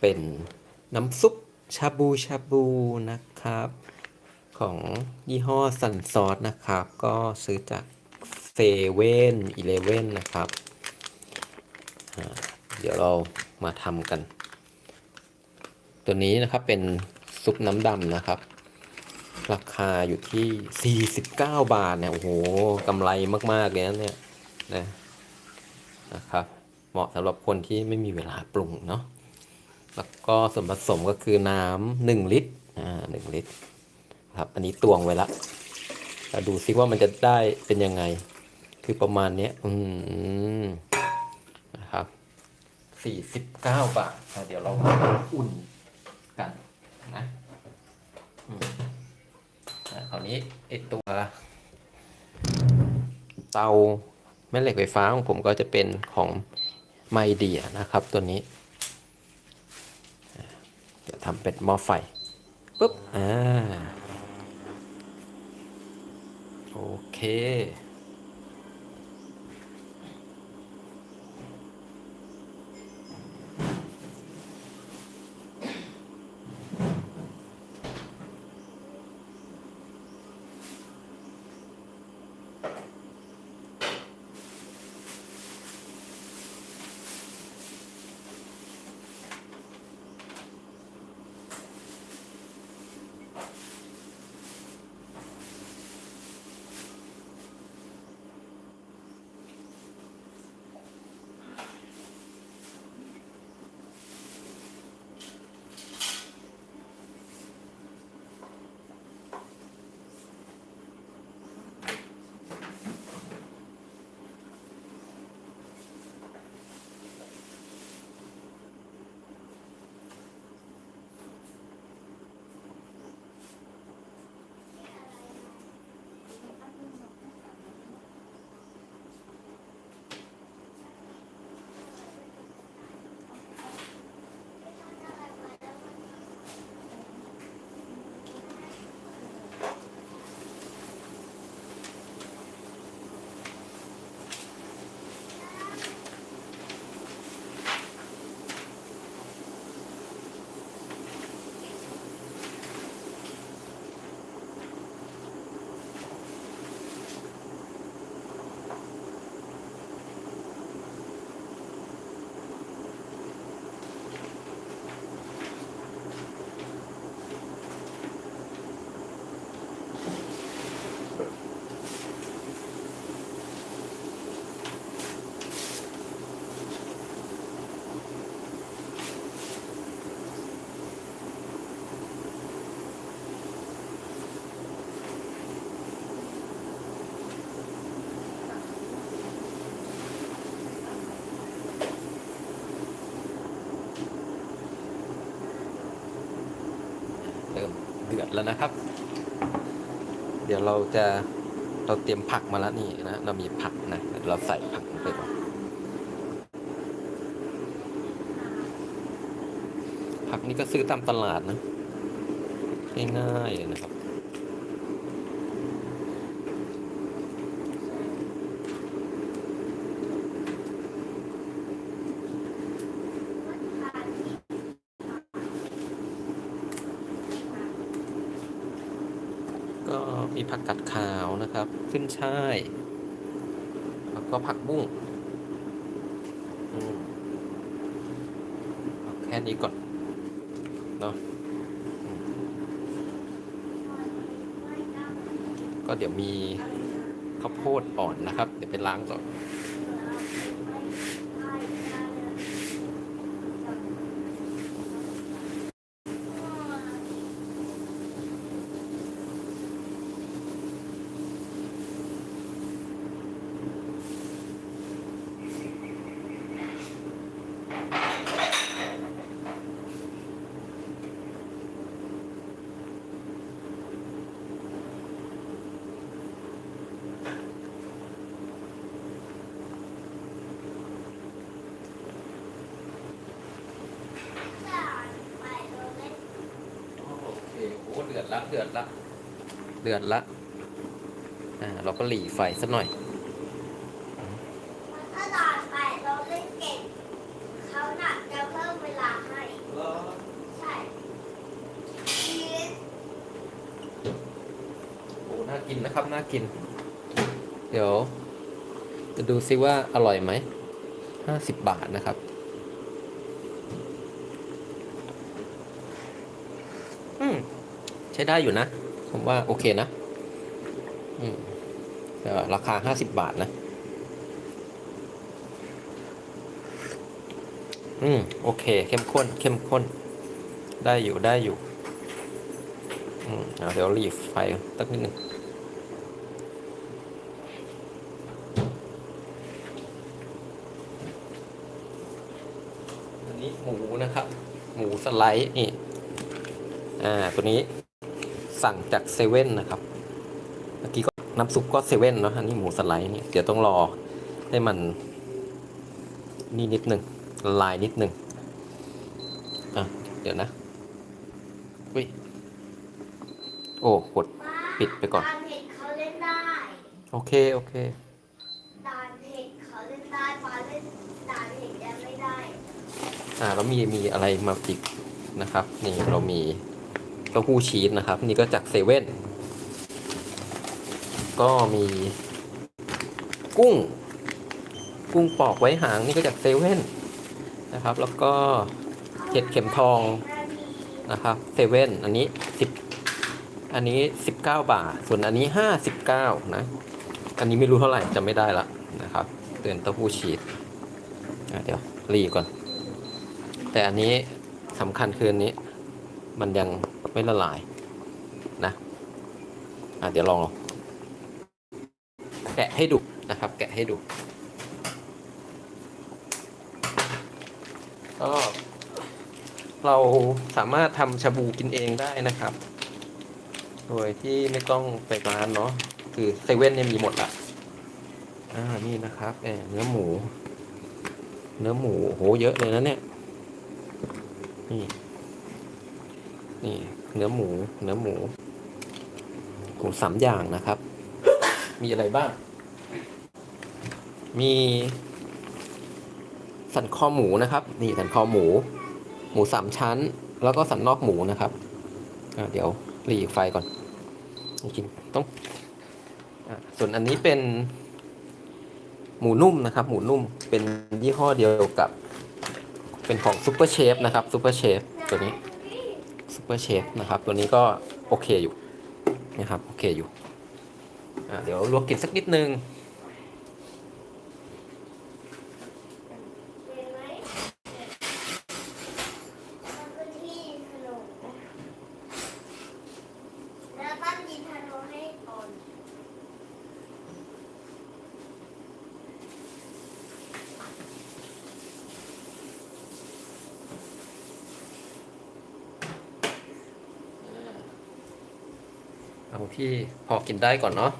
เป็นน้ำซุปชาบูชาบูนะครับ ของยี่ห้อซันซอสนะครับ ก็ซื้อจากเซเว่นอีเลเว่นนะครับ เดี๋ยวเรามาทำกัน ตัวนี้นะครับเป็นซุปน้ำดำนะครับ ราคาอยู่ที่ 49 บาทเนี่ยโอ้โหกำไรมาก ๆ เลยนะเนี่ยนะนะครับ เหมาะสำหรับคนที่ไม่มีเวลาปรุงเนาะ แล้วก็ส่วนผสมก็คือน้ำหนึ่งลิตรอ่าหนึ่งลิตรครับอันนี้ตวงไว้ละเราดูซิว่ามันจะได้เป็นยังไง คือประมาณเนี้ยอืมนะครับ49บเก้าทอะเดี๋ยวเราาอุ่นกันนะคราวนี้ไอตัว เตาแม่เหล็กไฟฟ้าของผมก็จะเป็นของไมเดียนะครับตัวนี้ ทำเป็นหม้อไฟปุ๊บอ่าโอเค แล้วนะครับ เดี๋ยวเราจะเราเตรียมผักมาแล้วนี่นะเรามีผักนะเราใส่ผักลงไปก่อนผักนี่ก็ซื้อตามตลาดนะง่ายๆเลยนะครับ ก็มีผักกัดขาวนะครับ ขึ้นช่าย แล้วก็ผักบุ้งอืมเอาแค่นี้ก่อน เนาะก็เดี๋ยวมีข้าวโพดอ่อนนะครับ เดี๋ยวไปล้างก่อน เดือดละ เดือดละ อ่า เราก็หลีไฟสักหน่อย ถ้าดอดไปเราเล่นเก่งเขาหนักจะเพิ่มเวลาให้ ใช่โอ้ น่ากินนะครับ น่ากิน เดี๋ยว จะดูซิว่าอร่อยไหม ห้าสิบบาทนะครับ ใช้ได้อยู่นะ ผมว่าโอเคนะอืมแต่ราคาห้าสิบบาทนะ อืม โอเค เข้มข้น เข้มข้น ได้อยู่ได้อยู่ อืมเอเดี๋ยวรีบไฟสักนิดหนึ่งอันนี้หมูนะครับ หมูสไลด์นี่ อ่า ตัวนี้ สั่งจากเซเว่นนะครับ เมื่อกี้ก็น้ำซุปก็เซเว่นเนาะอันนี้หมูสไลด์นี่เดี๋ยวต้องรอให้มันนี่นิดหนึ่งละลายนิดหนึ่งอะเดี๋ยวนะอุ้ยโอ้กดปิดไปก่อนตาเผ็ดเขาเล่นได้โอเค โอเคตาเผ็ดเขาเล่นได้ฟ้าเล่นตาเผ็ดยังไม่ได้ อ่าแล้วมีมีอะไรมาอีกนะครับ นี่เรามีเต้าหู้ชีสนะครับ นี่ก็จากเซเว่นก็มี กุ้ง กุ้งปอกไว้หางนี่ก็จากเซเว่นนะครับ แล้วก็เห็ดเข็มทองนะครับเซเว่นอันนี้สิบอันนี้สิบเก้าบาท ส่วนอันนี้ห้าสิบเก้านะ อันนี้ไม่รู้เท่าไหร่จำไม่ได้ละนะครับ เตือนเต้าหู้ชีสเดี๋ยวรีก่อน แต่อันนี้สำคัญคืออันนี้ มันยังไม่ละลายนะอะเดี๋ยวลองลองแกะให้ดูนะครับ แกะให้ดูก็เราสามารถทำชาบูกินเองได้นะครับ โดยที่ไม่ต้องไปร้านเนาะคือเซเว่นเนี่ยมีหมดละอ่านี่นะครับเนื้อหมู เนื้อหมูโหเยอะเลยนะเนี่ยนี่ นี่เนื้อหมู เนื้อหมูหมูสามอย่างนะครับ มีอะไรบ้าง มี สันคอหมูนะครับ นี่สันคอหมู หมูสามชั้น แล้วก็สันนอกหมูนะครับเดี๋ยวหลีไฟก่อนจริงต้องอส่วนอันนี้เป็น หมูนุ่มนะครับ หมูนุ่มเป็นยี่ห้อเดียวกับ เป็นของซูเปอร์เชฟนะครับซูเปอร์เชฟตัวนี้ ซูเปอร์เชฟนะครับ ตัวนี้ก็โอเคอยู่นะครับโอเคอยู่เดี๋ยวลวกกินสักนิดนึง เห็นไหมมันคือที่ถนนแล้วตั้งยินถนนให้ก่อน เอาที่พอกินได้ก่อนเนาะ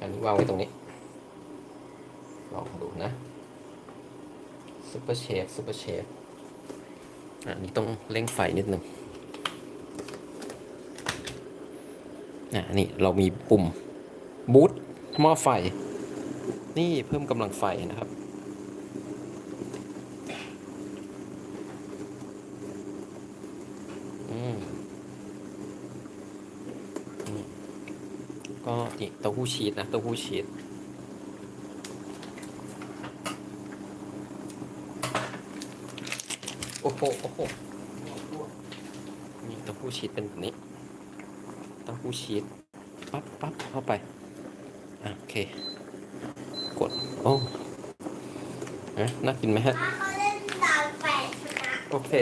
อันนี้วางไว้ตรงนี้ ลองดูนะซูเปอร์เชฟซูเปอร์เชฟอันนี้ต้องเร่งไฟนิดนึงอะนี่เรามีปุ่มบูตหม้อไฟ นี่เพิ่มกำลังไฟนะครับ ก็นี่เต้าหู้ชีสนะเต้าหู้ชีสโอ้โหโอ้โหนี่เต้าหู้ชีสเป็นแบบนี้เต้าหู้ชีสปั๊บปั๊บเข้าไปอะโอเค กด โอ้นะน่ากินไหมฮะถ้าเขาเล่นตามแปดชนะโอเค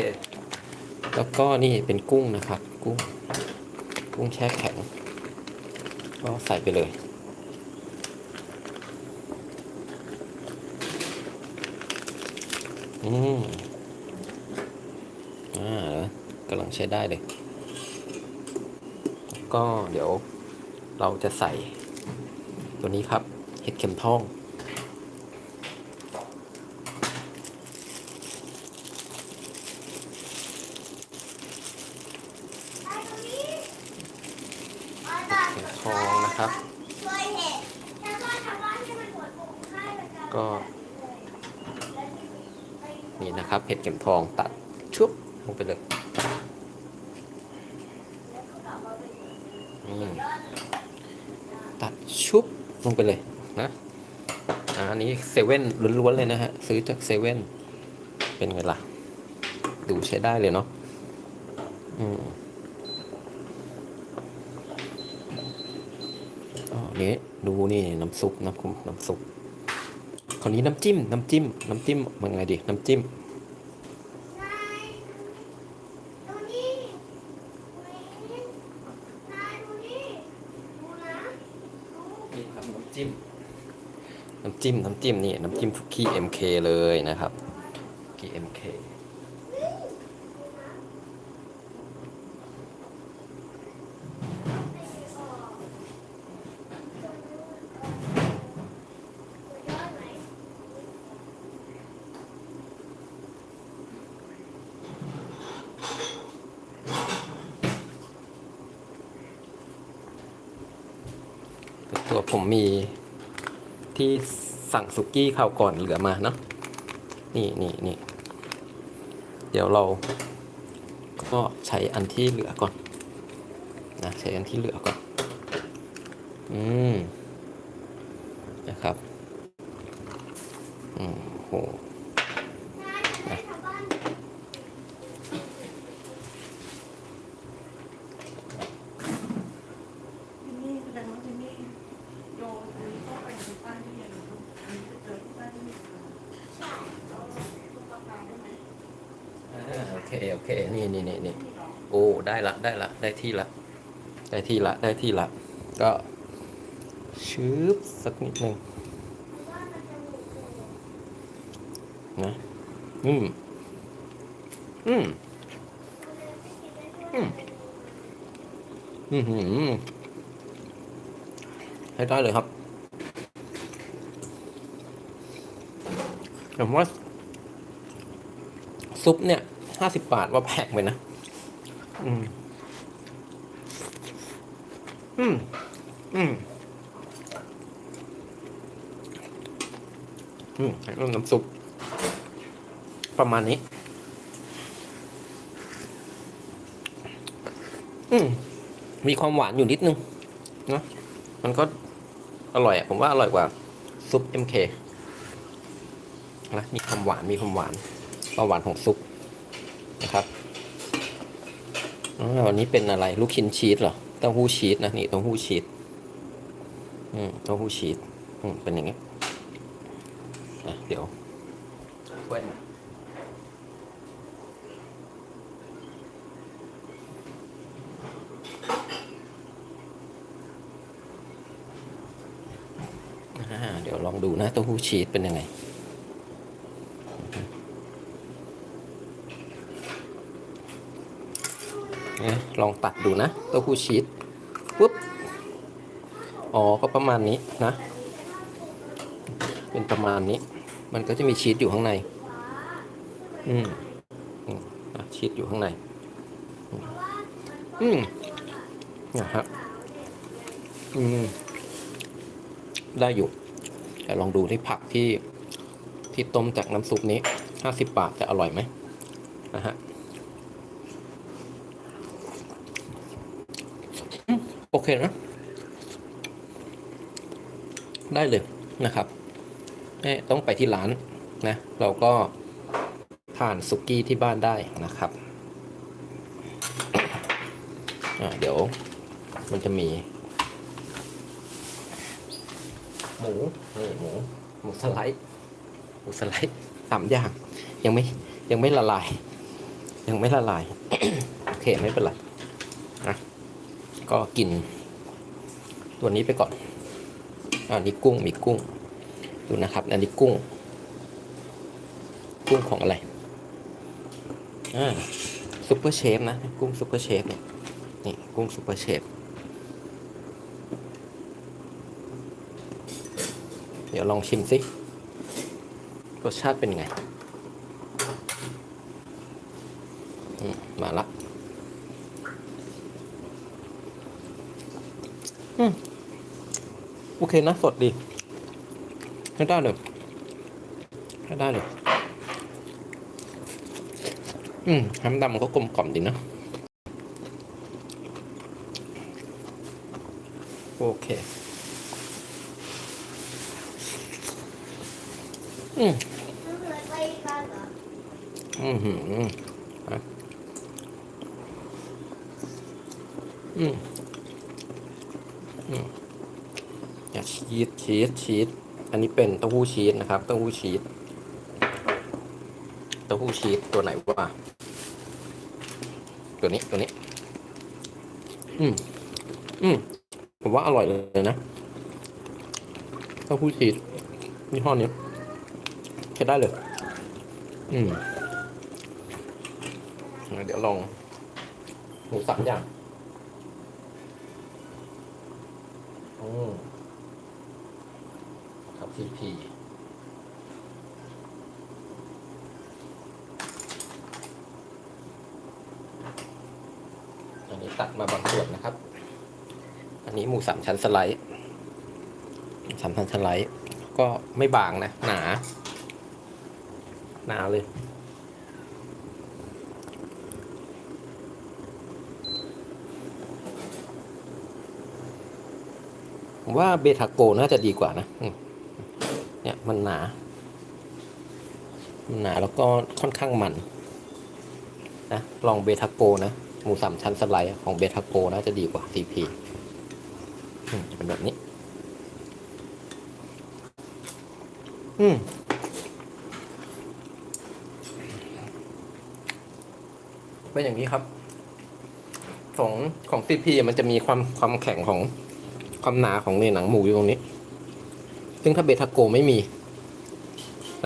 แล้วก็นี่เป็นกุ้งนะครับ กุ้ง กุ้งแช่แข็ง ก็ใส่ไปเลย อืมอ่ากำลังใช้ได้เลย ก็เดี๋ยวเราจะใส่ตัวนี้ครับ เห็ดเข็มทอง ไอ้ตรงนี้เอาตา เห็ดทองนะครับ ช่วยเห็ดแล้วก็ทำบ้านให้มันหมดปุ่มให้มันจะ ก็ แล้วทีนี้ไป นี่นะครับเห็ดเข็มทองตัดชุบลงไปเลยแล้วก็กลัดชุบลงไปเลยนะอันนี้เซเว่นล้วนๆเลยนะฮะ ซื้อจากเซเว่นเป็นไงล่ะ ดูใช้ได้เลยเนาะอืมอ๋อนี้ดูนี่น้ำซุปน้ำคุมน้ำซุป คราวนี้น้ำจิ้ม น้ำจิ้ม น้ำจิ้มมันไงดี น้ำจิ้ม นี่ครับน้ำจิ้ม น้ำจิ้ม น้ำจิ้มนี่ น้ำจิ้มขี้ MK เลยนะครับขี้ MK ตัวผมมีที่สั่งสุกี้ข้าวก่อนเหลือมาเนาะนี่นี่นี่เดี๋ยวเราก็ใช้อันที่เหลือก่อนนะใช้อันที่เหลือก่อน อืม นะครับ อืมโห นายจะได้ทำบ้าน ที่นี่แสดงว่าที่นี่โยนอันนี้เข้าไปในบ้านที่เย็นลูกอันนี้จะเจอที่บ้านที่เย็น ใช่ แล้วลูกกาแฟได้ไหม อ่า โอเคโอเค นี่นี่นี่นี่โอ้ ได้ละ ได้ละ ได้ที่ละ ได้ที่ละ ได้ที่ละ ก็ชืบสักนิดนึงว่ามันะ อืม อืม อืมอืมหืมให้ได้เลยครับผมว่าซุปเนี่ย ห้าสิบบาทว่าแพงไปนะ อืม อืม อืม อืมน้ำซุป ประมาณนี้ อืม มีความหวานอยู่นิดนึงนะมันก็อร่อยอะผมว่าอร่อยกว่า ซุป MK นะมีความหวานมีความหวานความหวานของซุป นะครับอาวันนี้เป็นอะไรลูกชิ้นชีสเหรอเต้าหู้ชีสนะนี่เต้าหู้ชีสอืมเต้าหู้ชีสอืมเป็นอย่างงี้อะเดี๋ยวเว้นอ่าเดี๋ยวลองดูนะเต้าหู้ชีสเป็นยังไง นะลองตัดดูนะเต้าหู้ชีสปุ๊บอ๋อก็ประมาณนี้นะ เป็นประมาณนี้ มันก็จะมีชีสอยู่ข้างในอืมชีสอยู่ข้างในอืมนะฮะอืมได้อยู่ แต่ลองดูที่ผักที่ที่ต้มจากน้ำซุปนี้ห้าสิบบาทจะอร่อยไหมนะฮะ โอเคนะ ได้เลยนะครับเอ๊ต้องไปที่ร้านนะ เราก็ทานสุกี้ที่บ้านได้นะครับเดี๋ยวมันจะมี หมูนี่หมู หมูสไลด์หมูสไลด์สามอย่าง ยังไม่ยังไม่ละลาย ยังไม่ละลาย โอเค ไม่เป็นไร ก็กิน ตัวนี้ไปก่อนอันนี้กุ้งมีกุ้ง ดูนะครับ อันนี้กุ้ง กุ้งของอะไรอ่าซุปเปอร์เชฟนะ กุ้งซุปเปอร์เชฟเนี่ยนี่กุ้งซุปเปอร์เชฟเดี๋ยวลองชิมสิรสชาติเป็นไงมมาละ อเคนะสดดีใช้ได้เลยใช้ได้เลย อืมแฮมดำมันก็กลมกล่อมดีนะ โอเค อืมอืมอืมอืม อืมอย่าชีสชีสชีสอันนี้เป็นเต้าหู้ชีสนะครับเต้าหู้ชีสเต้าหู้ชีสตัวไหนวะตัวนี้ตัวนี้ อืมอืมผมว่าอร่อยเลยนะเต้าหู้ชีสยี่ห้อนี้ใช้ได้เลย อืมเดี๋ยวลองหมูสามอย่าง อืม ครับซีพีอันนี้ตัดมาบางส่วนนะครับ อันนี้หมูสามชั้นสไลด์สามชั้นสไลด์ ก็ไม่บางนะ หนา หนาเลยผมว่าเบทาโกน่าจะดีกว่านะอื มันหนา มันหนาแล้วก็ค่อนข้างมันนะลองเบทาโกนะหมูสามชั้นสไลด์ของเบทาโกน่าจะดีกว่า CP อืมจะเป็นแบบนี้ อืมเป็นอย่างนี้ครับ ของของ CP อะมันจะมีความความแข็งของความหนาของในหนังหมูอยู่ตรงนี้ ซึ่งถ้าเบทาโกไม่มี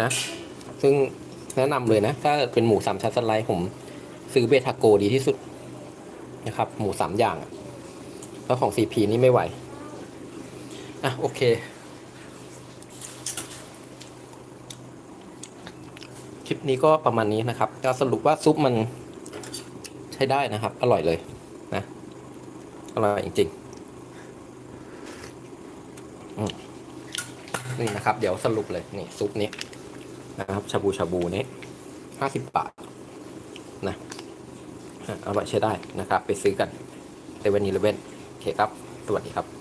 นะ ซึ่งแนะนำเลยนะ ถ้าเป็นหมูสามชั้นสไลด์ผมซื้อเบทาโกดีที่สุดนะครับ หมูสามอย่างแล้วของ CP นี่ไม่ไหว อะ โอเค คลิปนี้ก็ประมาณนี้นะครับก็สรุปว่าซุปมันใช้ได้นะครับ อร่อยเลยนะ อร่อยจริงๆนี่นะครับ เดี๋ยวสรุปเลย นี่ซุปนี้ นะครับชาบูชาบูเนี้ห้าสิบบาทนะอะอร่อยใช้ได้นะครับ ไปซื้อกันเซเว่นอีเลเว่นโอเคครับ สวัสดีครับ